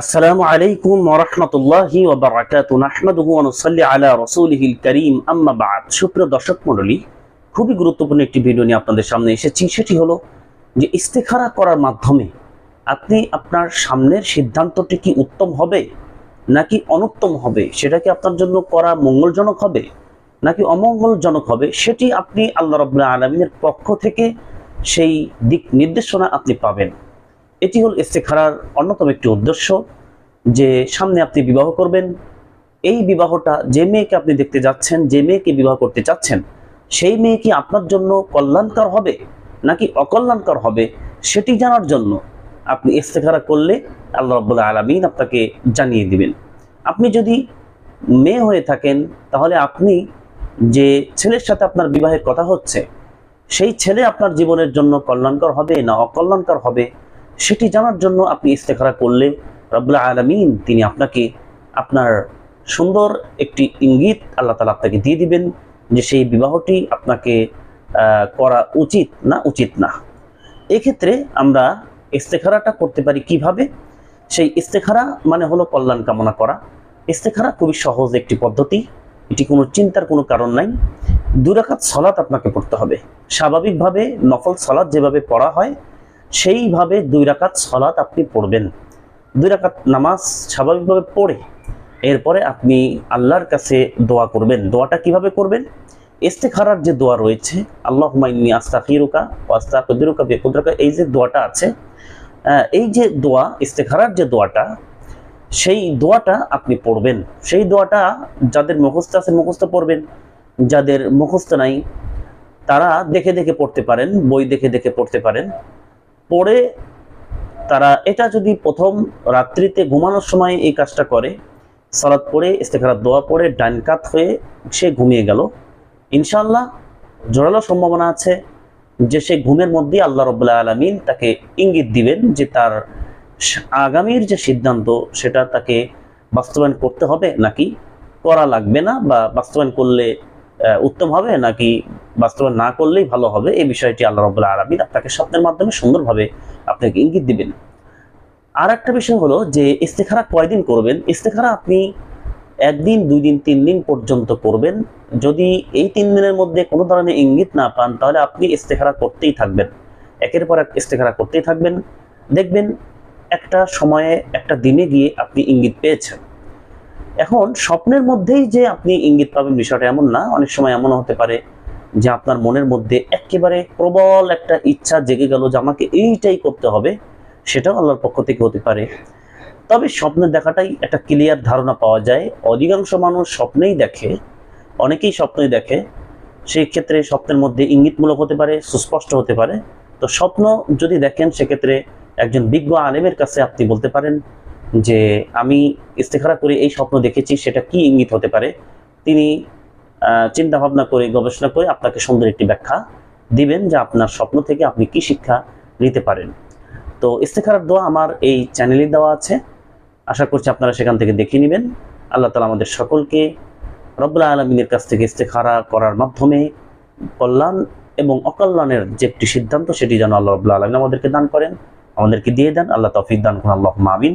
আসসালামু আলাইকুম ওরহমতুল্লাহি ওবরাকাতু নাহমাদুহু আলা রাসূলিহিল কারীম। আম্মা বা'দ। সুপ্রিয় দর্শক মণ্ডলী, খুবই গুরুত্বপূর্ণ একটি ভিডিও নিয়ে আপনাদের সামনে এসেছি। সেটি হলো যে ইস্তেখারা করার মাধ্যমে আপনি আপনার সামনের সিদ্ধান্তটি কি উত্তম হবে, নাকি অনুত্তম হবে? সেটা কি আপনার জন্য করা মঙ্গলজনক হবে, নাকি অমঙ্গলজনক হবে? সেটি আপনি আল্লাহ রাব্বুল আলামিনের পক্ষ থেকে সেই দিক নির্দেশনা আপনি পাবেন। এটি হল ইস্তেখারার অন্যতম একটি উদ্দেশ্য যে সামনে আপনি বিবাহ করবেন। এই বিবাহটা যে মেয়েকে আপনি দেখতে যাচ্ছেন, যে মেয়েকে বিবাহ করতে চাচ্ছেন, সেই মেয়ে কি আপনার জন্য কল্যাণকর হবে নাকি অকল্যাণকর হবে সেটি জানার জন্য আপনি ইস্তেখারা করলে আল্লাহ রব্বুল্লাহ আলমিন আপনাকে জানিয়ে দিবেন। আপনি যদি মেয়ে হয়ে থাকেন, তাহলে আপনি যে ছেলের সাথে আপনার বিবাহের কথা হচ্ছে, সেই ছেলে আপনার জীবনের জন্য কল্যাণকর হবে না অকল্যাণকর হবে? সেটি জানার জন্য আপনি ইস্তেখারা করলে রব্বুল্লাহ আলমিন, তিনি আপনাকে আপনার সুন্দর একটি ইঙ্গিত আল্লাহ তালা আপনাকে দিয়ে দিবেন যে সেই বিবাহটি আপনাকে করা উচিত না উচিত না। এক্ষেত্রে আমরা ইস্তেখারাটা করতে পারি কীভাবে? সেই ইস্তেখারা মানে হলো কল্যাণ কামনা করা। ইস্তেখারা খুবই সহজ একটি পদ্ধতি। এটি কোনো চিন্তার কোনো কারণ নাই। দুরাকাত সলাৎ আপনাকে পড়তে হবে। স্বাভাবিকভাবে নফল সলাৎ যেভাবে পড়া হয় সেইভাবে দুই রাকাত সলাৎ আপনি পড়বেন। দুই রাকাত নামাজ স্বাভাবিকভাবে পড়ে, এরপরে আপনি আল্লাহর কাছে দোয়া করবেন। দোয়াটা কীভাবে করবেন? ইস্তেখারার যে দোয়া রয়েছে আল্লাহ হুমাইনি আস্তাকিরুকা আস্তাকদিরুকা বেকুদ্রাকা এই যে দোয়াটা আছে এই যে দোয়া, ইস্তেখারার যে দোয়াটা, সেই দোয়াটা আপনি পড়বেন। সেই দোয়াটা যাদের মুখস্থ আছে মুখস্থ পড়বেন। যাদের মুখস্থ নাই, তারা দেখে দেখে পড়তে পারেন, বই দেখে দেখে পড়তে পারেন। পড়ে তারা এটা যদি প্রথম রাত্রিতে ঘুমানোর সময় এই কাজটা করে সালাদ পড়ে ইস্তেখারাত দোয়া পড়ে ডাইন কাত হয়ে সে ঘুমিয়ে গেল। ইনশাল্লাহ জোরালো সম্ভাবনা আছে যে সে ঘুমের মধ্যে আল্লাহ রবুল্লাহ আলমিন তাকে ইঙ্গিত দিবেন যে তার আগামীর যে সিদ্ধান্ত সেটা তাকে বাস্তবায়ন করতে হবে নাকি? করা লাগবে না বা বাস্তবায়ন করলে উত্তম হবে নাকি বাস্তবায়ন না করলেই ভালো হবে? এই বিষয়টি আল্লাহ রবুল্লাহ আলমিন আপনাকে স্বপ্নের মাধ্যমে সুন্দরভাবে আপনাকে ইঙ্গিত দিবেন। আর একটা বিষয় হলো যে, ইস্তেখারা কয়দিন করবেন? ইস্তেখারা আপনি একদিন দুই দিন তিন দিন পর্যন্ত করবেন। যদি এই তিন দিনের মধ্যে কোনো ধরনের ইঙ্গিত না পান, তাহলে আপনি ইস্তেখারা করতেই থাকবেন। একের পর এক ইস্তেখারা করতেই থাকবেন। দেখবেন একটা সময়ে, একটা দিনে গিয়ে আপনি ইঙ্গিত পেয়েছেন। এখন স্বপ্নের মধ্যেই যে আপনি ইঙ্গিত পাবেন বিষয়টা এমন না। অনেক সময় এমন হতে পারে যে আপনার মনের মধ্যে একেবারে প্রবল একটা ইচ্ছা জেগে গেল যে আমাকে এইটাই করতে হবে, সেটাও আল্লাহর পক্ষ থেকে হতে পারে। তবে স্বপ্নের দেখাটাই একটা ক্লিয়ার ধারণা পাওয়া যায়। অধিকাংশ মানুষ স্বপ্নেই দেখে, অনেকেই স্বপ্নই দেখে। সেই ক্ষেত্রে স্বপ্নের মধ্যে ইঙ্গিতমূলক হতে পারে, সুস্পষ্ট হতে পারে। তো স্বপ্ন যদি দেখেন, সেক্ষেত্রে একজন বিজ্ঞ আলেমের কাছে আপনি বলতে পারেন যে আমি ইস্তেখারা করে এই স্বপ্ন দেখেছি, সেটা কি ইঙ্গিত হতে পারে? তিনি চিন্তা ভাবনা করে, গবেষণা করে আপনাকে সুন্দর একটি ব্যাখ্যা দিবেন যে আপনার স্বপ্ন থেকে আপনি কি শিক্ষা নিতে পারেন। তো ইস্তেখারার দোয়া আমার এই চ্যানেলে দেওয়া আছে। আশা করছি আপনারা সেখান থেকে দেখে নেবেন। আল্লাহ তালা আমাদের সকলকে রব্বুল্লাহ আলমিনের কাছ থেকে ইস্তেখারা করার মাধ্যমে কল্যাণ এবং অকল্যাণের যে একটি সিদ্ধান্ত, সেটি যেন আল্লাহ রব্বুল্লাহ আলমিন আমাদেরকে দান করেন। আমাদেরকে দিয়ে দেন। আল্লাহ তৌফিক দান করুন। আল্লাহ মামিন